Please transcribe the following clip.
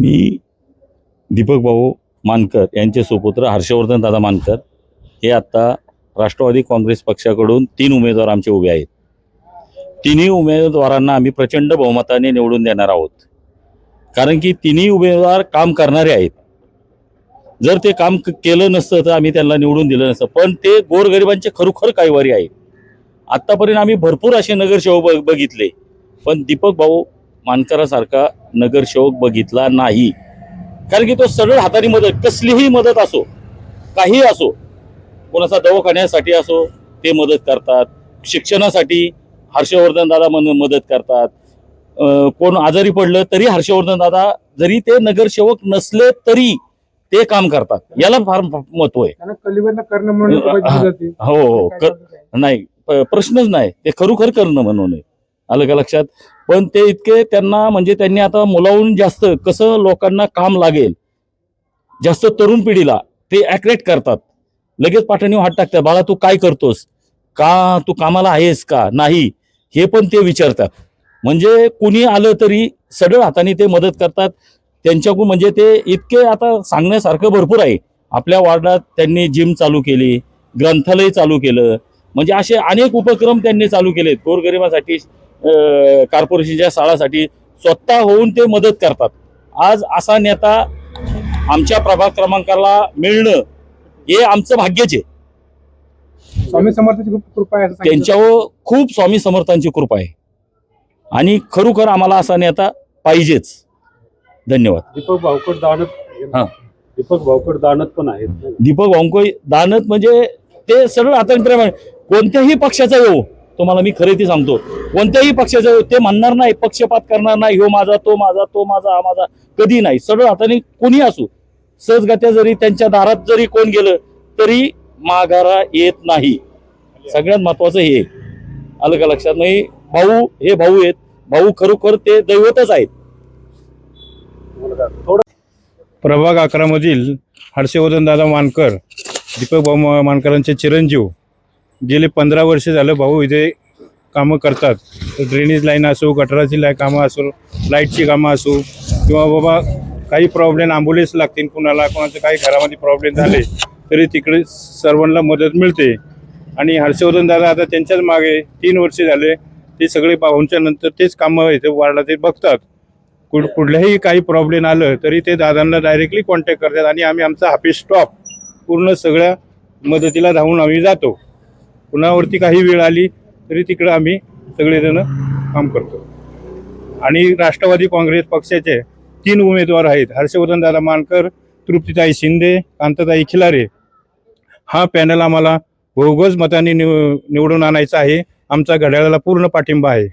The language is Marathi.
मी दीपक भाऊ मानकर यांचे सुपुत्र हर्षवर्धन दादा मानकर हे आत्ता राष्ट्रवादी काँग्रेस पक्षाकडून तीन उमेदवार आमचे उभे आहेत. तिन्ही उमेदवारांना आम्ही प्रचंड बहुमताने निवडून देणार आहोत. कारण की तिन्ही उमेदवार काम करणारे आहेत. जर ते काम क- केलं नसतं तर आम्ही त्यांना निवडून दिलं नसतं. पण ते गोरगरिबांचे खरोखर कायवारी आहे आत्तापर्यंत आम्ही भरपूर असे नगरसेवक बघ- बघितले. पण दीपक भाऊ मानकरासारखा नगरसेवक बघितला नाही. कारण की तो सरळ हाताने मदत कसलीही मदत असो काही असो कोणाचा दवाखान्यासाठी असो ते मदत करतात. शिक्षणासाठी हर्षवर्धन दादा मन मदत करतात. कोण आजारी पडलं तरी हर्षवर्धन दादा जरी ते नगरसेवक नसले तरी ते काम करतात. याला फार महत्त्व आहे. म्हणून हा. हो नाही प्रश्नच नाही. ते खरोखर करणं म्हणून आहे. आलं का लक्षात? पण ते इतके त्यांना म्हणजे त्यांनी आता मुलाहून जास्त कसं लोकांना काम लागेल जास्त तरुण पिढीला ते ॲक्रेट करतात. लगेच पाठणीवर हात टाकतात बाळा तू काय करतोस? का तू कामाला आहेस का? नाही. हे पण ते विचारतात. म्हणजे कुणी आलं तरी सडळ हाताने ते मदत करतात. त्यांच्याकडून म्हणजे ते इतके आता सांगण्यासारखं भरपूर आहे. आपल्या वार्डात त्यांनी जिम चालू केली ग्रंथालय चालू केलं म्हणजे असे अनेक उपक्रम त्यांनी चालू केलेत. गोरगरिबासाठी कॉर्पोरेशनच्या शाळासाठी स्वतः होऊन ते मदत करतात. आज असा नेता आमच्या प्रभाग क्रमांकाला मिळणं हे आमचं भाग्यच आहे. स्वामी समर्थाची खूप कृपा आहे. त्यांच्यावर खूप स्वामी समर्थांची कृपा आहे. आणि खरोखर आम्हाला असा नेता पाहिजेच. धन्यवाद. दीपक भावकर दानत हा. दीपक भावकर दानत पण आहेत. दीपक वांकोई दानत म्हणजे ते सरळ आतंकप्रेम कोणत्याही पक्षाचा येऊ तुम्हाला मी खरे ती सांगतो कोणत्याही पक्षाचा येऊ ते म्हणणार नाही पक्षपात करणार नाही ह्यो माझा तो माझा तो माझा हा माझा कधी नाही. सरळ हाताने कोणी असू सहजगत्या जरी त्यांच्या दारात जरी कोण गेलं तरी माघारा येत नाही. सगळ्यात महत्वाचं हे. आलं का लक्षात नाही भाऊ हे भाऊ आहेत भाऊ खरोखर ते दैवतच आहेत. प्रभाग अकरामधील हर्षवर्धन दादा मानकर दीपक भाऊ मानकरांचे चिरंजीव गेले पंधरा वर्ष झालं भाऊ इथे कामं करतात. ड्रेनेज लाईन असो गटराची लाईन कामं असो लाईटची कामं असो किंवा बाबा काही प्रॉब्लेम ॲम्ब्युलन्स लागतील कुणाला कोणाचं काही घरामध्ये प्रॉब्लेम झाले तरी तिकडे सर्वांना मदत मिळते. आणि हर्षवर्धन दादा आता त्यांच्याच मागे तीन वर्ष झाले ते सगळे पाहूनच्या नंतर तेच कामं इथे वार्डात ते बघतात. कुठ कुठल्याही काही प्रॉब्लेम आलं तरी ते दादांना डायरेक्टली कॉन्टॅक्ट करतात आणि आम्ही आमचा हाफी स्टॉप पूर्ण सगळ्या मदतीला धावून आम्ही जातो. कुणावरती काही वेळ आली तरी तिकडं आम्ही सगळेजण काम करतो. आणि राष्ट्रवादी काँग्रेस पक्षाचे तीन उमेदवार आहेत. हर्षवर्धन दादा मानकर तृप्तीताई शिंदे कांताताई खिलारे. हा पॅनल आम्हाला भोगस मताने निव निवडून आणायचा आहे. आमचा घड्याळाला पूर्ण पाठिंबा आहे.